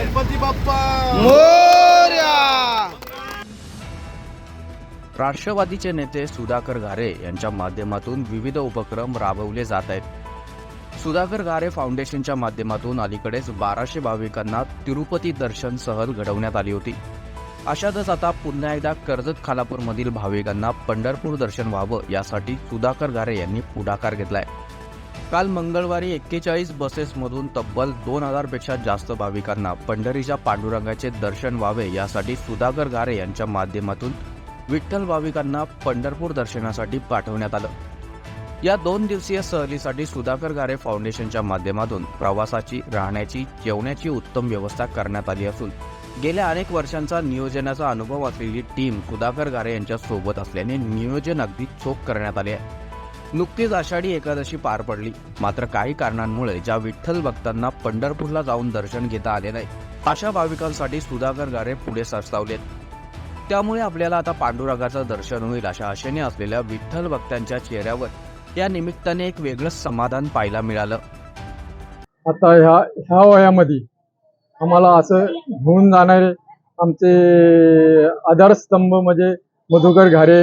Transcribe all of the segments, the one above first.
गणपती बाप्पा. मोर्या! राष्ट्रवादीचे नेते सुधाकर घारे यांच्या माध्यमातून विविध उपक्रम राबवले जात आहेत. सुधाकर घारे फाउंडेशनच्या माध्यमातून अलीकडेच बाराशे भाविकांना तिरुपती दर्शन सहल घडवण्यात आली होती. अशातच आता पुन्हा एकदा कर्जत खालापूरमधील भाविकांना पंढरपूर दर्शन व्हावं यासाठी सुधाकर घारे यांनी पुढाकार घेतलाय. काल मंगळवारी एक्केचाळीस बसेसमधून तब्बल दोन हजारपेक्षा जास्त भाविकांना पंढरीच्या पांडुरंगाचे दर्शन व्हावे यासाठी सुधाकर गारे यांच्या माध्यमातून विठ्ठल भाविकांना पंढरपूर दर्शनासाठी पाठवण्यात आलं. या दोन दिवसीय सहलीसाठी सुधाकर गारे फाउंडेशनच्या माध्यमातून प्रवासाची राहण्याची जेवण्याची उत्तम व्यवस्था करण्यात आली असून गेल्या अनेक वर्षांचा नियोजनाचा अनुभव असलेली टीम सुधाकर गारे यांच्या सोबत असल्याने नियोजन अगदी चोख करण्यात आले आहे. नुकतीच आषाढी एकादशी पार पडली. मात्र काही कारणांमुळे ज्या विठ्ठल भक्तांना पंढरपूरला जाऊन दर्शन घेता आले नाही अशा भाविकांसाठी सुधाकर गारे पुढे सरसावलेत त्यामुळे आपल्याला आता पांडुरागाचं दर्शन होईल अशा आशेने असलेल्या विठ्ठल भक्तांच्या चेहऱ्यावर या निमित्ताने एक वेगळंच समाधान पाहायला मिळालं. आता ह्या ह्या वयामध्ये आम्हाला असं घेऊन जाणारे आमचे आधारस्तंभ म्हणजे मधुकर घारे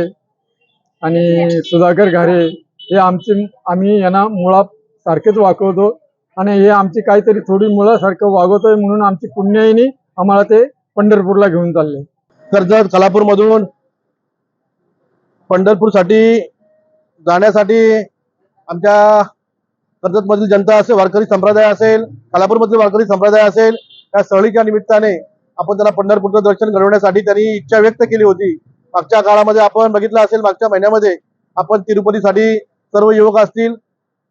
आणि सुधाकर घारे हे आमची आम्ही यांना मुळा सारखेच वागवतो आणि हे आमची काहीतरी थोडी मुळासारखं वागवतोय म्हणून आमची पुण्याईनी आम्हाला ते पंढरपूरला घेऊन चालले. कर्जत कलापूरमधून पंढरपूरसाठी जाण्यासाठी आमच्या कर्जतमधील जनता असेल वारकरी संप्रदाय असेल कलापूरमधील वारकरी संप्रदाय असेल त्या सहलीच्या निमित्ताने आपण त्याला पंढरपूरचं दर्शन घडवण्यासाठी त्यांनी इच्छा व्यक्त केली होती. मागच्या काळामध्ये आपण बघितलं असेल मागच्या महिन्यामध्ये आपण तिरुपतीसाठी सर्व युवक असतील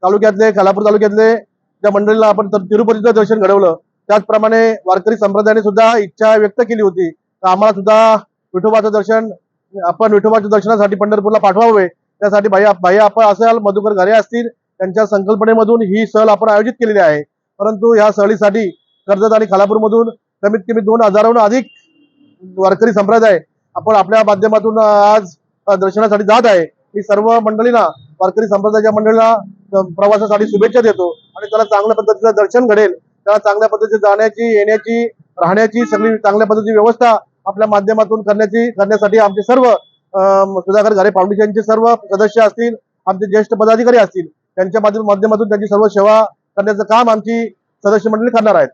तालुक्यातले खालापूर तालुक्यातले त्या मंडळीला आपण तिरुपतीचं दर्शन घडवलं त्याचप्रमाणे वारकरी संप्रदायाने सुद्धा इच्छा व्यक्त केली होती. तर आम्हाला सुद्धा विठोबाचं दर्शन आपण विठोबाच्या दर्शनासाठी पंढरपूरला पाठवावे. त्यासाठी भाई भाई आपण असाल मधुकर घरे असतील त्यांच्या संकल्पनेमधून ही सहल आपण आयोजित केलेली आहे. परंतु ह्या सहलीसाठी कर्जत आणि खालापूरमधून कमीत कमी दोन हजाराहून अधिक वारकरी संप्रदाय आपण आपल्या माध्यमातून आज दर्शनासाठी जात आहे. मी सर्व मंडळींना वारकरी संप्रदायाच्या मंडळीला प्रवासासाठी शुभेच्छा देतो आणि त्याला चांगल्या पद्धतीचं दर्शन घडेल. त्याला चांगल्या पद्धतीने जाण्याची येण्याची राहण्याची सगळी चांगल्या पद्धतीची व्यवस्था आपल्या माध्यमातून करण्याची करण्यासाठी आमचे सर्व सुधाकर घरे फाउंडेशनचे सर्व सदस्य असतील आमचे ज्येष्ठ पदाधिकारी असतील त्यांच्या माध्यमातून त्यांची सर्व सेवा करण्याचं काम आमची सदस्य मंडळी करणार आहेत.